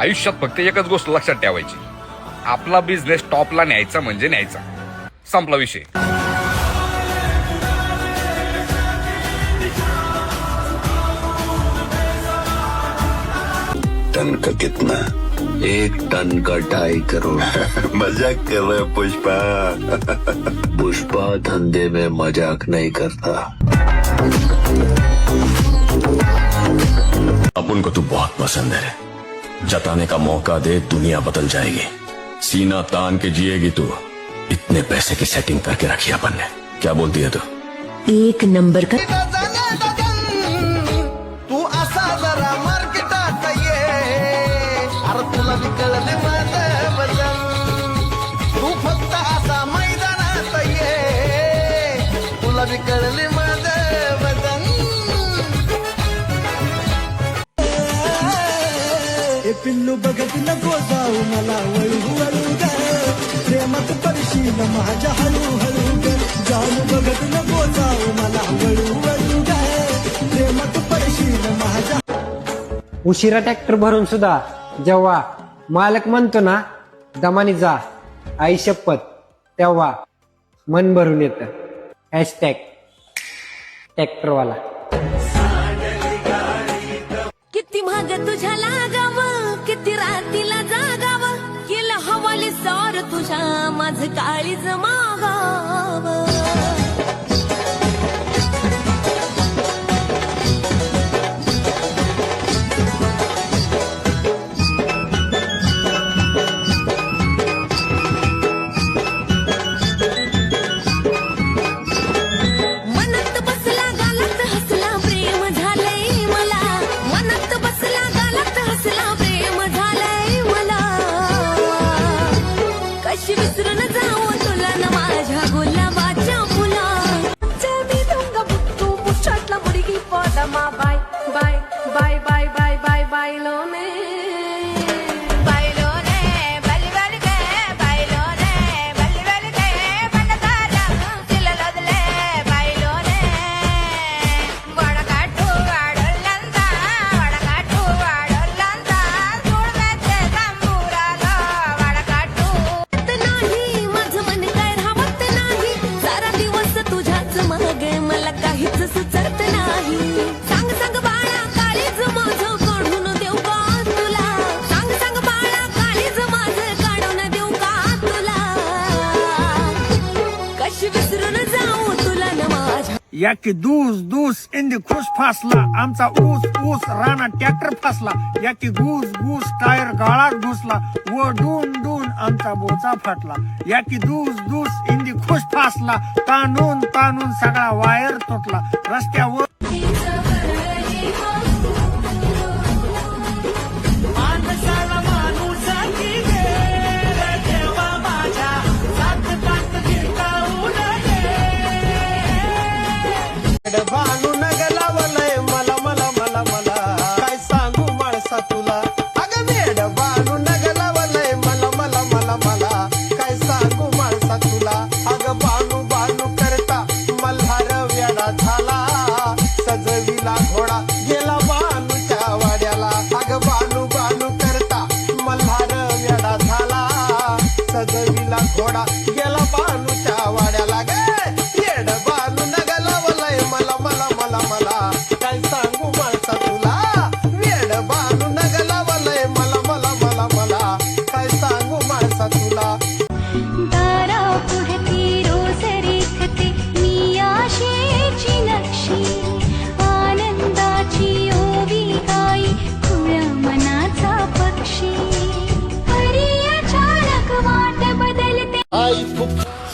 आयुष्यात फक्त एकच गोष्ट लक्षात ठेवायची. आपला बिझनेस टॉपला न्यायचा म्हणजे न्यायचा. संपला विषय. टन का कितना? एक टन का ढाई करोड़. मजाक कर रहे हो, पुष्पा. पुष्पा धंधे में मजाक नहीं करता. अपन को तू बहुत पसंद है। जताने का मौका दे दुनिया बदल जाएगी। सीना तान के जिएगी तू। इतने पैसे की सेटिंग करके रखी अपन ने। क्या बोलती है तू? एक नंबर का तू असा जरा मार्केटात ये। अरे तुला बी पिल्लू बघत नको जाऊ मला वळू वळू ग प्रेमात पडशील माझ्या हळू हळू ग जाऊ बघत नको जाऊ मला वळू वळू ग प्रेमात पडशील माझ्या उशिरा ट्रॅक्टर भरून सुद्धा जेव्हा मालक म्हणतो ना दमानी जा आई शपथ तेव्हा मन भरून येतं. हॅशटॅग ट्रॅक्टरवाला. किती महाग तुझ्या तुझ्या माझ काळीज मागा. याकी दूस दूस इंदी खुश फासला. आमचा ऊस ऊस राणा ट्रॅक्टर फासला. याकी की घूस टायर गाळात घुसला. व डून डून आमचा बोचा फाटला. याकी दूस दूस इंदी खुश फासला. तानून तानून सगळा वायर तुटला. रस्त्यावर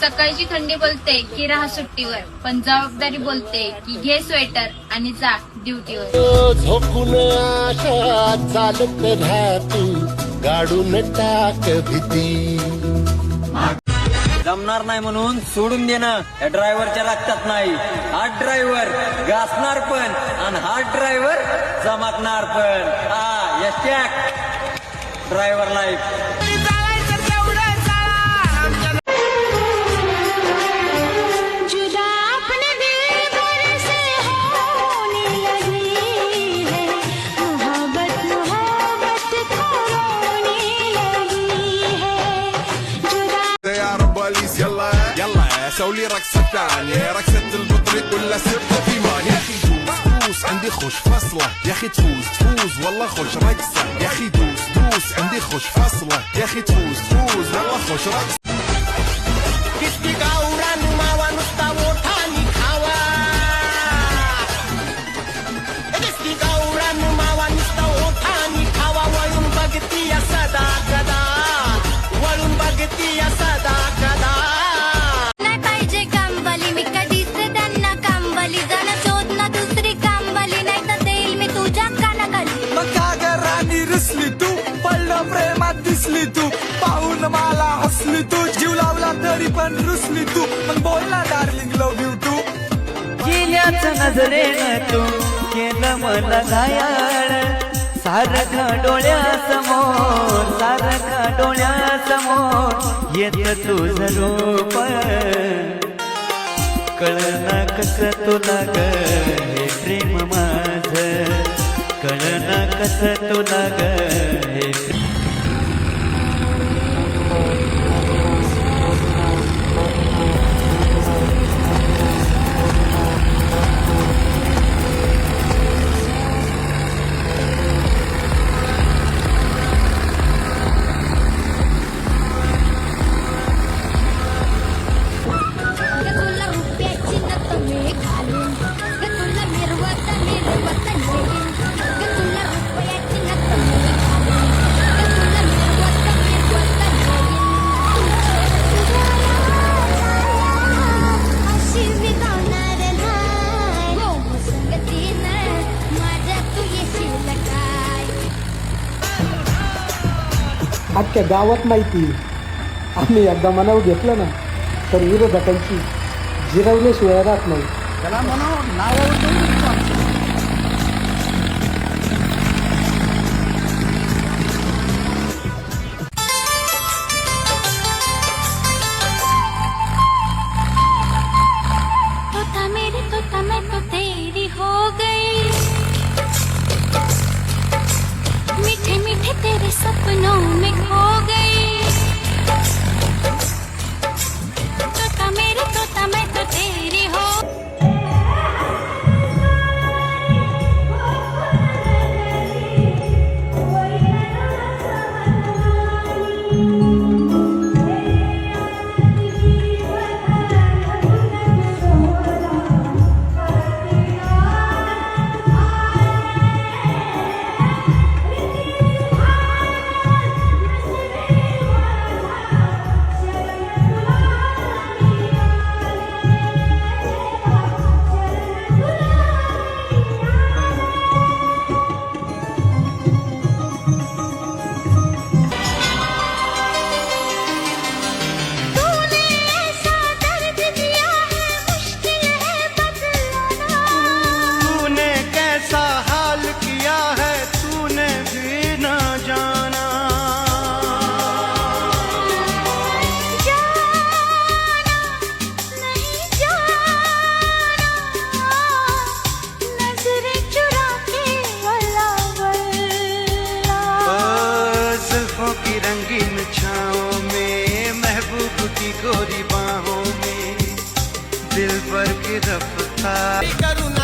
सकाळची थंडी बोलते की राहा सुट्टीवर. पण जबाबदारी बोलते की घे स्वेटर आणि जा ड्युटीवर. झोपून आशा चालत राहतू गाडून टाक भीती. जमणार नाही म्हणून सोडून देणं या ड्रायव्हरच्या लागतात नाही. हा ड्रायव्हर घासणार पण आणि हा ड्रायव्हर चमकणार पण. हा यश ड्रायव्हर लाईफ. أسوي لي رقصة تانية رقصة البطريق ولا سبت في مان يا أخي دوس دوس عندي خوش فصلة يا أخي تفوز تفوز والله خوش رقصة يا أخي دوس دوس عندي خوش فصلة يا أخي تفوز تفوز والله خوش رقصة पण रुसली तू. मग बोलला डार्लिंग लव यू टू गेल्याच नजरेनं तू केलं मला घायाळ. सारख डोळ्यासमोर सारख डोळ्यासमोर येत तुझ रूप. कळना कस तुला ग हे प्रेम माझ. कळना कस तुला ग अख्ख्या गावात माहिती आम्ही एकदा मनावर घेतलं ना तर विरोधकांची जिरवल्याशिवाय राहत नाही. त्याला म्हणा की गोरी बाहों में दिल भर के रफ्तार। करुणा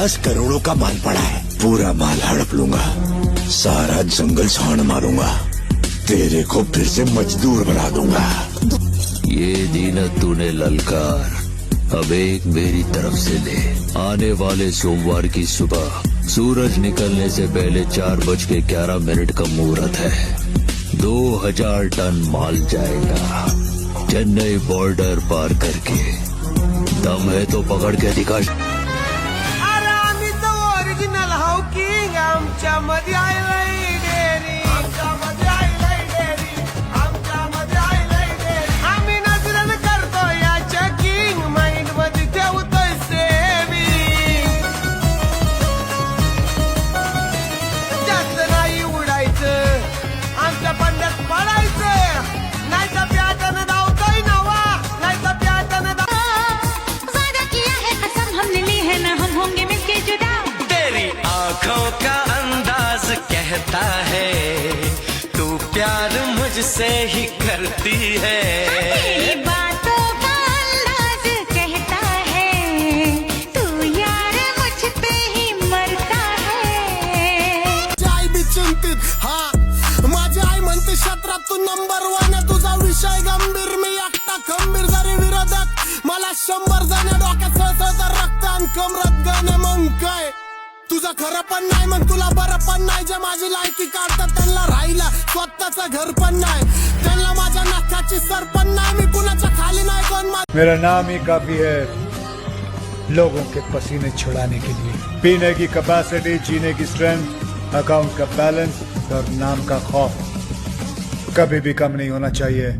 पास करोड़ों का माल पड़ा है। पूरा माल हड़प लूँगा। सारा जंगल छान मारूँगा। तेरे को फिर से मजदूर बना दूँगा। ये दिन तूने ललकार। अब एक मेरी तरफ़ से ले। आने वाले सोमवार की सुबह, सूरज निकलने से पहले चार बज के ग्यारह मिनट का मुहूर्त है। दो हज़ार टन माल जाएगा। चेन्नई बॉर्डर पार करके। दम है तो पकड़ के दिखा está तुझं खरं पण नाही मग तुला बरं पण नाही. जे माझी लायकी काढतात त्यांना राहिला स्वतःच घर पण नाही. त्यांना माझ्या नाकाची सर पण नाही. मी कुणाच्या खाली नाही कोण मेरा नाम ही काफ़ी है लोगों के पसीने छुड़ाने के लिए। पीने की कैपेसिटी जीने की स्ट्रेंथ अकाउंट का बैलेंस और नाम का खौफ कभी भी कम नहीं होना चाहिए।